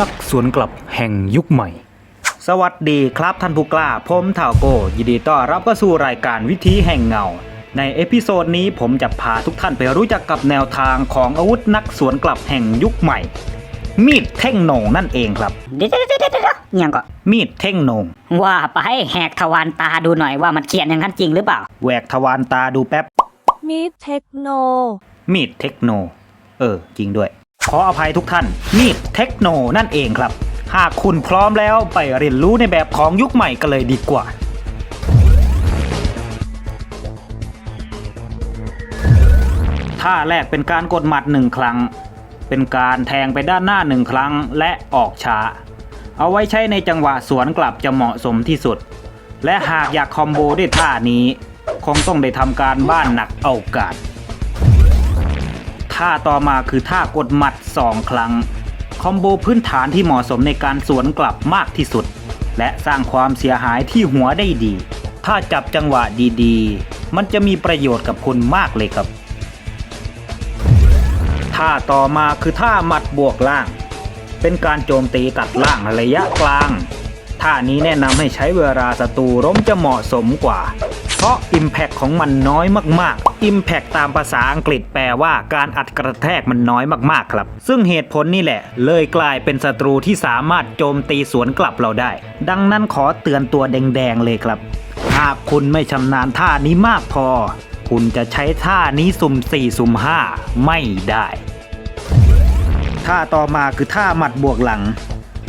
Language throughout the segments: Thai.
นักสวนกลับแห่งยุคใหม่ สวัสดีครับท่านผู้กล้า ผมเท่าโก ยินดีต้อนรับเข้าสู่รายการวิธีแห่งเงา ในเอพิโซดนี้ผมจะพาทุกท่านไปรู้จักกับแนวทางของอาวุธนักสวนกลับแห่งยุคใหม่ มีดเท่งโหนงนั่นเองครับ เดี๋ยวเดี๋ยวเดี๋ยวเดี๋ยวเดี๋ยวยังก็มีดเท่งโหนงว่าไปแหกทวารตาดูหน่อยว่ามันเขียนอย่างนั้นจริงหรือเปล่า แหวกทวารตาดูแป๊บ มีเทคโน มีดเทคโน เออ จริงด้วย ขออภัยทุกท่าน มีดเทคโนนั่นเองครับ หากคุณพร้อมแล้วไปเรียนรู้ในแบบของยุคใหม่กันเลยดีกว่าท่าแรกเป็นการกดหมัดหนึ่งครั้ง เป็นการแทงไปด้านหน้าหนึ่งครั้งและออกช้า เอาไว้ใช้ในจังหวะสวนกลับจะเหมาะสมที่สุด และหากอยากคอมโบด้วยท่านี้ คงต้องได้ทำการบ้านหนักเอาการ ท่าต่อมาคือท่ากดหมัด 2 ครั้ง คอมโบพื้นฐานที่เหมาะสมในการสวนกลับมากที่สุด และสร้างความเสียหายที่หัวได้ดี ถ้าจับจังหวะดีๆ มันจะมีประโยชน์กับคุณมากเลยครับท่าต่อมาคือท่าหมัดบวกล่าง เป็นการโจมตีตัดล่างระยะกลาง ท่านี้แนะนำให้ใช้เวลาศัตรูล้มจะเหมาะสมกว่า ราะ Impact ของมันน้อยมากๆ Impact ตามภาษาอังกฤษแปลว่าการอัดกระแทกมันน้อยมากๆครับ ซึ่งเหตุผลนี่แหละ เลยกลายเป็นศัตรูที่สามารถโจมตีสวนกลับเราได้ ดังนั้นขอเตือนตัวแดงๆเลยครับ หากคุณไม่ชำนาญท่านี้มากพอ คุณจะใช้ท่านี้สุ่ม4สุ่ม5ไม่ได้ท่าต่อมาคือท่าหมัดบวกหลัง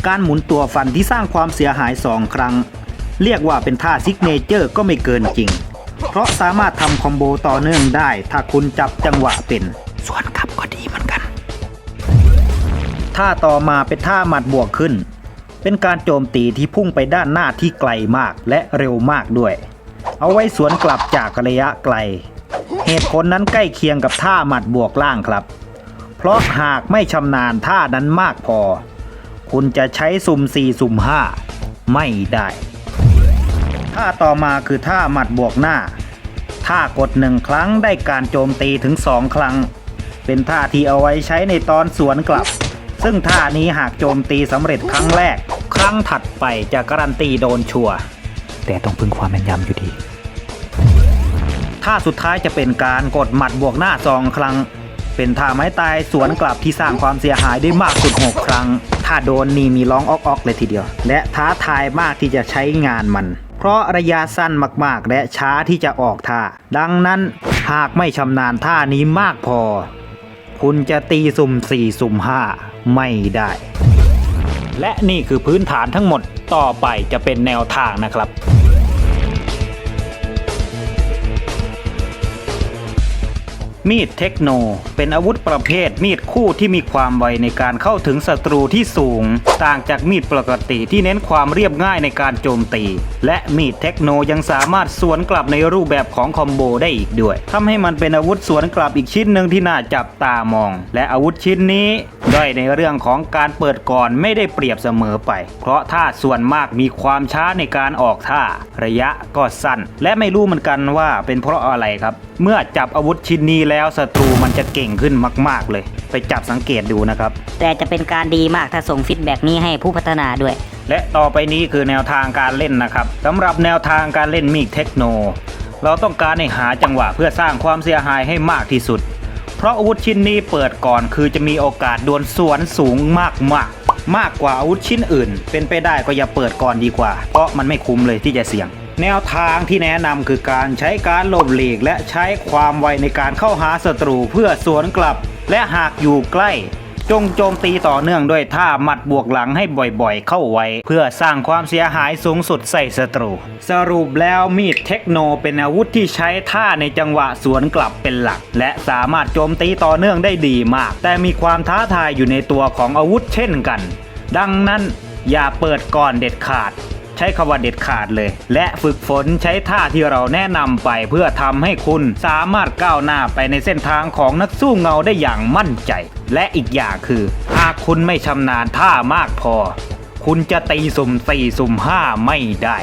การหมุนตัวฟันที่สร้างความเสียหาย 2 ครั้ง เรียกว่าเป็นท่าซิกเนเจอร์ก็ไม่เกินจริง เพราะสามารถทำคอมโบต่อเนื่องได้ ถ้าคุณจับจังหวะเป็น ส่วนกลับก็ดีเหมือนกันท่าต่อมาเป็นท่าหมัดบวกขึ้น เป็นการโจมตีที่พุ่งไปด้านหน้าที่ไกลมากและเร็วมากด้วย เอาไว้สวนกลับจากระยะไกล เหตุผลนั้นใกล้เคียงกับท่าหมัดบวกล่างครับ เพราะหากไม่ชำนาญท่านั้นมากพอ คุณจะใช้สุ่ม4สุ่ม5ไม่ได้ ท่าต่อมาคือท่าหมัดบวกหน้า ท่ากดหนึ่งครั้งได้การโจมตีถึง2ครั้ง เป็นท่าที่เอาไว้ใช้ในตอนสวนกลับ ซึ่งท่านี้หากโจมตีสำเร็จครั้งแรก ครั้งถัดไปจะการันตีโดนชัวร์แต่ต้องพึ่งความแม่นยำอยู่ดี ท่าสุดท้ายจะเป็นการกดหมัดบวกหน้าสองครั้ง เป็นท่าไม้ตายสวนกลับที่สร้างความเสียหายได้มากสุด6ครั้ง ถ้าโดนนี่มีร้องออกออกๆเลยทีเดียว และท้าทายมากที่จะใช้งานมัน เพราะระยะสั้นมากๆ และช้าที่จะออกท่า ดังนั้นหากไม่ชำนาญท่านี้มากพอ คุณจะตีสุ่ม 4 สุ่ม 5 ไม่ได้ และนี่คือพื้นฐานทั้งหมดต่อไปจะเป็นแนวทางนะครับ มีดเทคโน เป็นอาวุธประเภทมีดคู่ที่มีความไวในการเข้าถึงศัตรูที่สูง ต่างจากมีดปกติที่เน้นความเรียบง่ายในการโจมตี และมีดเทคโนยังสามารถสวนกลับในรูปแบบของคอมโบได้อีกด้วยทำให้มันเป็นอาวุธสวนกลับอีกชิ้นหนึ่งที่น่าจับตามอง และอาวุธชิ้นนี้ด้อยในเรื่องของการเปิดก่อนไม่ได้เปรียบเสมอไป เพราะท่าส่วนมากมีความช้าในการออกท่า ระยะก็สั้น และไม่รู้เหมือนกันว่าเป็นเพราะอะไรครับ เมื่อจับอาวุธชิ้นนี้แล้วศัตรูมันจะเก่งขึ้นมาก ๆ เลย ไปจับสังเกตดูนะครับ แต่จะเป็นการดีมากถ้าส่งฟีดแบ็กนี้ให้ผู้พัฒนาด้วย และต่อไปนี้คือแนวทางการเล่นนะครับสำหรับแนวทางการเล่นมีดเทคโน เราต้องการให้หาจังหวะเพื่อสร้างความเสียหายให้มากที่สุด เพราะอาวุธชิ้นนี้เปิดก่อนคือจะมีโอกาสดวลสวนสูงมากมากๆมากกว่าอาวุธชิ้นอื่น เป็นไปได้ก็อย่าเปิดก่อนดีกว่า เพราะมันไม่คุ้มเลยที่จะเสี่ยง แนวทางที่แนะนำคือการใช้การหลบหลีก และใช้ความไวในการเข้าหาศัตรูเพื่อสวนกลับ และหากอยู่ใกล้ จงโจมตีต่อเนื่องด้วยท่าหมัดบวกหลังให้บ่อยๆ เข้าไว้ เพื่อสร้างความเสียหายสูงสุดใส่ศัตรู สรุปแล้วมีดเทคโนเป็นอาวุธที่ใช้ท่าในจังหวะสวนกลับเป็นหลัก และสามารถโจมตีต่อเนื่องได้ดีมาก แต่มีความท้าทายอยู่ในตัวของอาวุธเช่นกัน ดังนั้นอย่าเปิดก่อนเด็ดขาด ใช้คำว่าเด็ดขาดเลย และฝึกฝนใช้ท่าที่เราแนะนำไปเพื่อทำให้คุณสามารถก้าวหน้าไปในเส้นทางของนักสู้เงาได้อย่างมั่นใจ และอีกอย่างคือ หากคุณไม่ชำนาญท่ามากพอ คุณจะตีสุ่มสี่สุ่มห้าไม่ได้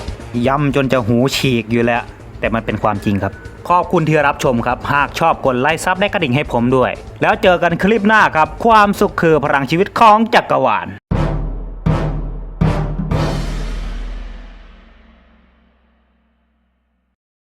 ย้ำจนจะหูฉีกอยู่แล้ว แต่มันเป็นความจริงครับขอบคุณที่รับชมครับ หากชอบกดไลค์ซับและกระดิ่งให้ผมด้วย แล้วเจอกันคลิปหน้าครับ ความสุขคือพลังชีวิตของจักรวาล